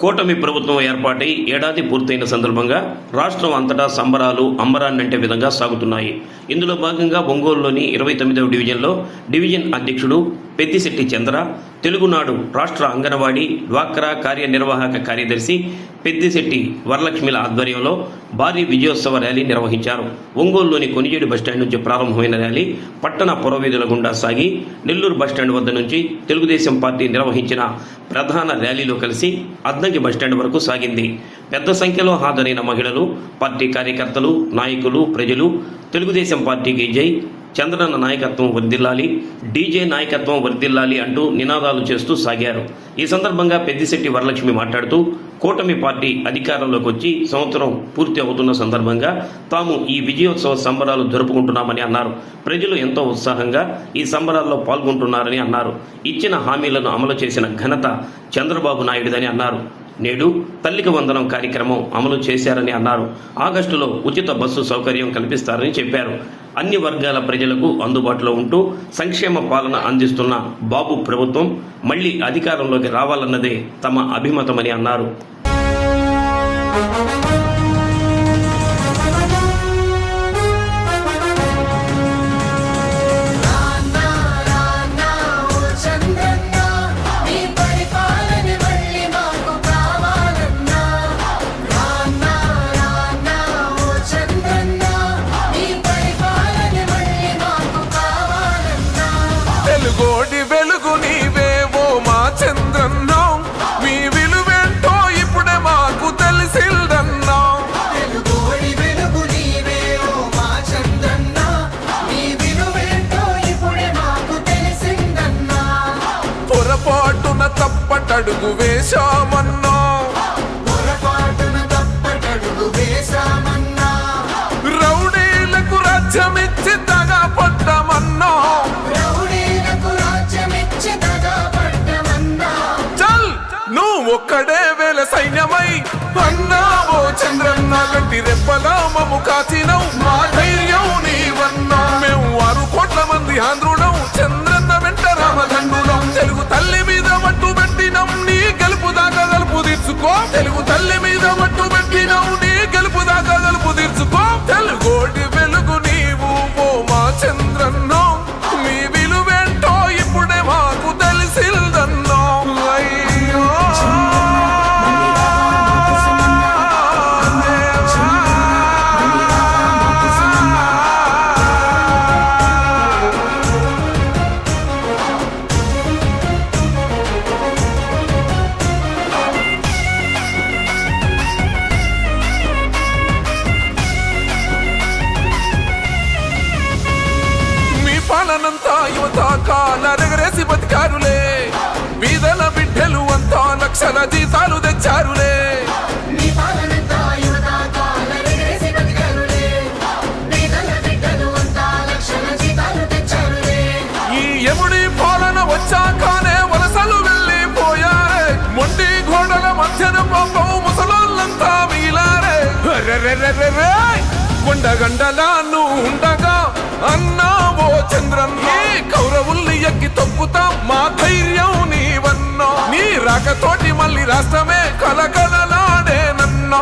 కూటమి ప్రభుత్వం ఏర్పాటై ఏడాది పూర్తయిన సందర్భంగా రాష్ట్రం అంతటా సంబరాలు అంబరాన్నంటే విధంగా సాగుతున్నాయి. ఇందులో భాగంగా ఒంగోలులోని ఇరవై తొమ్మిదవ డివిజన్లో డివిజన్ అధ్యక్షుడు పెద్దిశెట్టి చంద్ర తెలుగునాడు రాష్ట్ర అంగన్వాడీ డ్వాక్రా కార్యనిర్వాహక కార్యదర్శి పెద్దిశెట్టి వరలక్ష్మిల ఆధ్వర్యంలో భారీ విజయోత్సవ ర్యాలీ నిర్వహించారు. ఒంగోలులోని కొనిజేడు బస్టాండ్ నుంచి ప్రారంభమైన ర్యాలీ పట్టణ పురవీధుల గుండా సాగి నెల్లూరు బస్టాండ్ వద్ద నుంచి తెలుగుదేశం పార్టీ నిర్వహించిన ప్రధాన ర్యాలీలో కలిసి అద్దంకి బస్టాండ్ వరకు సాగింది. పెద్ద సంఖ్యలో హాజరైన మహిళలు పార్టీ కార్యకర్తలు నాయకులు ప్రజలు తెలుగుదేశం పార్టీకి జై చంద్రన్న నాయకత్వం వర్దిల్లాలి డీజే నాయకత్వం వర్దిల్లాలి అంటూ నినాదాలు చేస్తూ సాగారు. ఈ సందర్భంగా పెద్దిశెట్టి వరలక్ష్మి మాట్లాడుతూ కూటమి పార్టీ అధికారంలోకి వచ్చి సంవత్సరం పూర్తి అవుతున్న సందర్భంగా తాము ఈ విజయోత్సవ సంబరాలు జరుపుకుంటున్నామని అన్నారు. ప్రజలు ఎంతో ఉత్సాహంగా ఈ సంబరాల్లో పాల్గొంటున్నారని అన్నారు. ఇచ్చిన హామీలను అమలు చేసిన ఘనత చంద్రబాబు నాయుడుదని అన్నారు. నేడు తల్లికి వందనం కార్యక్రమం అమలు చేశారని అన్నారు. ఆగస్టులో ఉచిత బస్సు సౌకర్యం కల్పిస్తారని చెప్పారు. అన్ని వర్గాల ప్రజలకు అందుబాటులో ఉంటూ సంక్షేమ పాలన అందిస్తున్న బాబు ప్రభుత్వం మళ్ళీ అధికారంలోకి రావాలన్నదే తమ అభిమతమని అన్నారు. తప్పటడుగు వేశామన్నా. రౌడీలకు రాజ్యమిచ్చి తగా పట్టమన్నా. చల్ నువ్వు ఒక్కడే వేల సైన్యమై. అన్నావో చంద్రన్న గట్టి రెప్పలా మము కాచినవు. తల్లి మీద మట్టు పెట్టినం నీ గెలుపు దాకా గలుపు తీర్చుకో. తెలుగోటి వెలుగు నీవు ఓ మా యువత కాలరెగరేసి బతికారులే. వీధల బిడ్డలు అంతా లక్షల జీతాలు తెచ్చారులే. ఈ యముడి పాలన వచ్చాకనే వలసలు వెళ్ళిపోయారే. మొండి గోడల మధ్యన పాపం ముసలోళ్ళంతా మిగిలారే. కొండగండలా నువ్వు ఉండగా అన్నావో చంద్రన్న కౌరవుల్ని ఎక్కి తొక్కుతాం. మా ధైర్యం నీవన్నా. నీ రాకతోటి మళ్ళీ రాష్ట్రమే కలకలలాడే నన్నో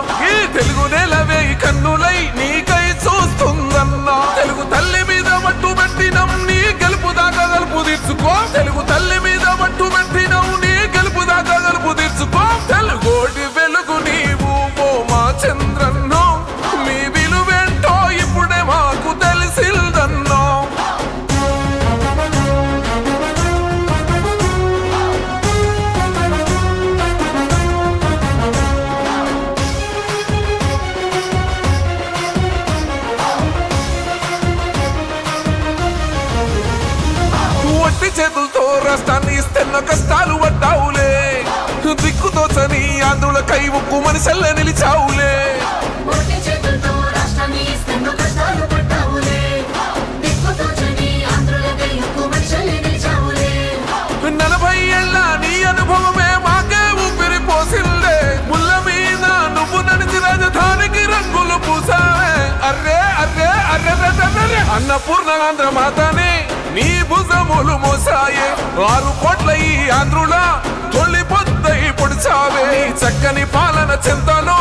ఒట్టి చేతులతో రాష్ట్రాన్ని ఇస్తున్న కష్టాలు పడ్డావులే. దిక్కుతోచని ఆంధ్రుల కై ఉక్కు మనిషల్ల నిలిచావులే. ఒట్టి చేతులతో రాష్ట్రాన్ని ఇస్తున్న కష్టాలు పడ్డావులే. దిక్కుతోచని ఆంధ్రులకై ఉక్కు మనిషిని నిలిచావులే. నలభై ఏళ్ళ నీ అనుభవమే మాకే ఊపిరి పోసిందే. ముళ్ళ మీద నువ్వు నడిచి రాజధానికి రంగులు పూసావే. అర్రే అర్రే అర్రే అర్రే అన్నపూర్ణ ఆంధ్ర మాతనే. నీ భుజములు మోసాయే. ఆరు కోట్ల ఈ ఆంధ్రుల తొలి పొద్దై పొడిచావే. చక్కని పాలన చెంతలో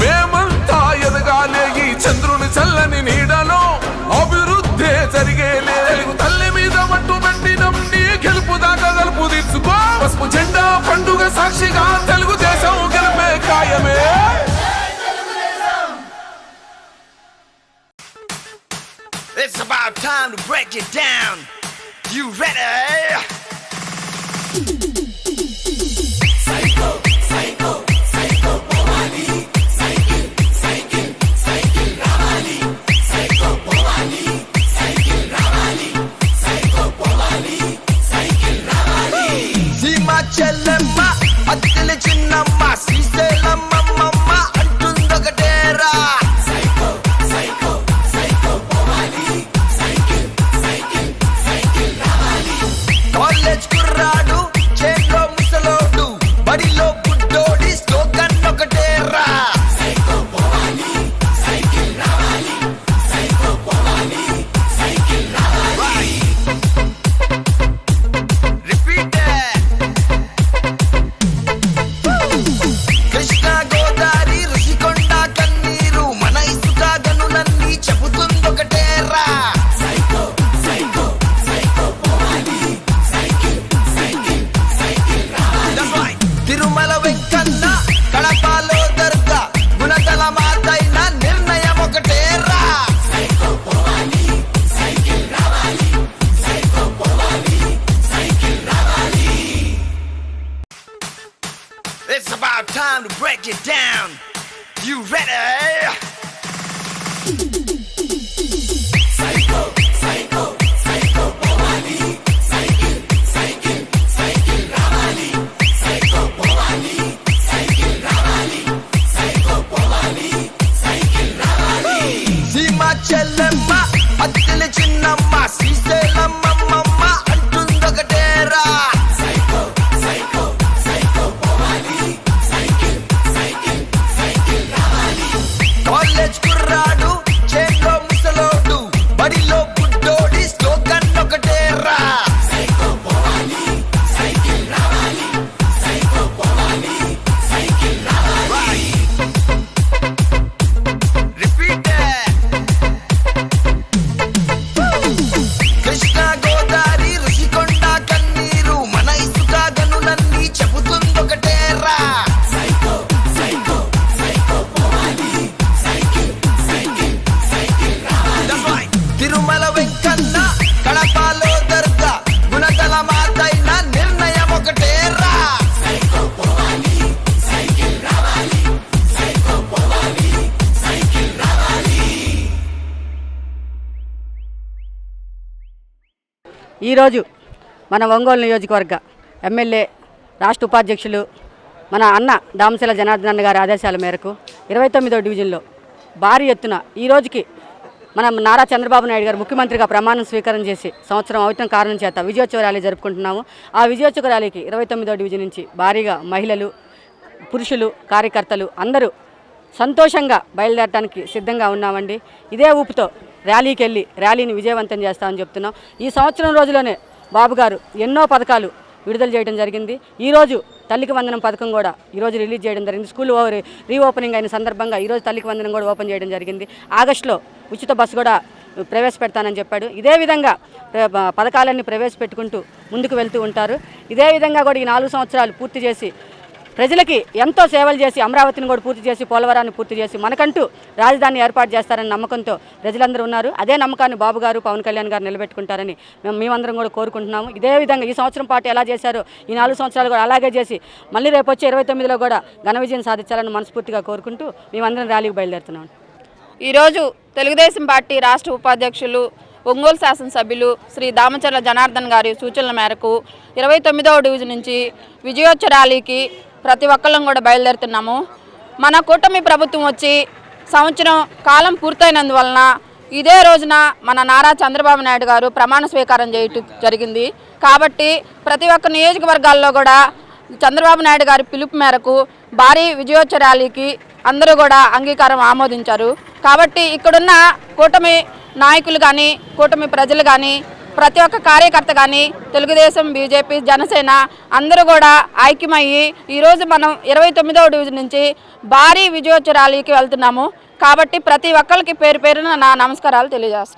మేమంతా ఎదగాలే. ఈ చంద్రుని చల్లని నీడలో అభివృద్ధి జరిగేలే. తెలుగు తల్లి మీద మట్టు పెట్టినం నీ గెలుపు దాకా గెలుపు తీర్చుకో. పసుపు జెండా పండుగ సాక్షిగా తెలుగుదేశం గెలిపే ఖాయమే. It's about time to break it down. You ready? చెల్లెమ్మ అత్తిలి చిన్నమ్మ శ్రీశైలమ్మమ్మ స్లోగన్ ఒకటేరా break it down. You ready? ఈరోజు మన ఒంగోలు నియోజకవర్గ ఎమ్మెల్యే రాష్ట్ర ఉపాధ్యక్షులు మన అన్న దామశిల జనార్దన్ గారి ఆదేశాల మేరకు ఇరవై తొమ్మిదో డివిజన్లో భారీ ఎత్తున ఈ రోజుకి మనం నారా చంద్రబాబు నాయుడు గారు ముఖ్యమంత్రిగా ప్రమాణం స్వీకారం చేసి సంవత్సరం అవటం కారణం చేత విజయోత్సవ ర్యాలీ జరుపుకుంటున్నాము. ఆ విజయోత్సవ ర్యాలీకి ఇరవై తొమ్మిదో డివిజన్ నుంచి భారీగా మహిళలు పురుషులు కార్యకర్తలు అందరూ సంతోషంగా బయలుదేరడానికి సిద్ధంగా ఉన్నామండి. ఇదే ఊపుతో ర్యాలీకి వెళ్ళి ర్యాలీని విజయవంతం చేస్తామని చెప్తున్నాం. ఈ సంవత్సరం రోజులోనే బాబు గారు ఎన్నో పథకాలు విడుదల చేయడం జరిగింది. ఈరోజు తల్లికి వందనం పథకం కూడా ఈరోజు రిలీజ్ చేయడం జరిగింది. స్కూల్ రీఓపెనింగ్ అయిన సందర్భంగా ఈరోజు తల్లికి వందనం కూడా ఓపెన్ చేయడం జరిగింది. ఆగస్టులో ఉచిత బస్సు కూడా ప్రవేశపెడతానని చెప్పాడు. ఇదే విధంగా పథకాలన్నీ ప్రవేశపెట్టుకుంటూ ముందుకు వెళ్తూ ఉంటారు. ఇదే విధంగా కూడా ఈ నాలుగు సంవత్సరాలు పూర్తి చేసి ప్రజలకి ఎంతో సేవలు చేసి అమరావతిని కూడా పూర్తి చేసి పోలవరాన్ని పూర్తి చేసి మనకంటూ రాజధాని ఏర్పాటు చేస్తారని నమ్మకంతో ప్రజలందరూ ఉన్నారు. అదే నమ్మకాన్ని బాబు గారు పవన్ కళ్యాణ్ గారు నిలబెట్టుకుంటారని మేము మేమందరం కూడా కోరుకుంటున్నాము. ఇదే విధంగా ఈ సంవత్సరం పాటు ఎలా చేశారో ఈ నాలుగు సంవత్సరాలు కూడా అలాగే చేసి మళ్ళీ రేపు వచ్చే ఇరవై తొమ్మిదిలో కూడా ఘన విజయం సాధించాలని మనస్ఫూర్తిగా కోరుకుంటూ మేమందరం ర్యాలీకి బయలుదేరుతున్నాం. ఈరోజు తెలుగుదేశం పార్టీ రాష్ట్ర ఉపాధ్యక్షులు ఒంగోలు శాసనసభ్యులు శ్రీ దామచర్ల జనార్దన్ గారి సూచనల మేరకు ఇరవై తొమ్మిదవ డివిజన్ నుంచి విజయోత్సవ ర్యాలీకి ప్రతి ఒక్కళ్ళం కూడా బయలుదేరుతున్నాము. మన కూటమి ప్రభుత్వం వచ్చి సంవత్సరం కాలం పూర్తయినందువలన ఇదే రోజున మన నారా చంద్రబాబు నాయుడు గారు ప్రమాణ స్వీకారం చేయటం జరిగింది. కాబట్టి ప్రతి ఒక్క నియోజకవర్గాల్లో కూడా చంద్రబాబు నాయుడు గారి పిలుపు మేరకు భారీ విజయోత్సవ ర్యాలీకి అందరూ కూడా అంగీకారం ఆమోదించారు. కాబట్టి ఇక్కడున్న కూటమి నాయకులు కానీ కూటమి ప్రజలు కానీ ప్రతి ఒక్క కార్యకర్త కానీ తెలుగుదేశం బీజేపీ జనసేన అందరూ కూడా ఐక్యమయ్యి ఈరోజు మనం ఇరవై తొమ్మిదవ డివిజన్ నుంచి భారీ విజయోత్సవ ర్యాలీకి వెళ్తున్నాము. కాబట్టి ప్రతి ఒక్కరికి పేరు పేరున నా నమస్కారాలు తెలియజేస్తున్నాను.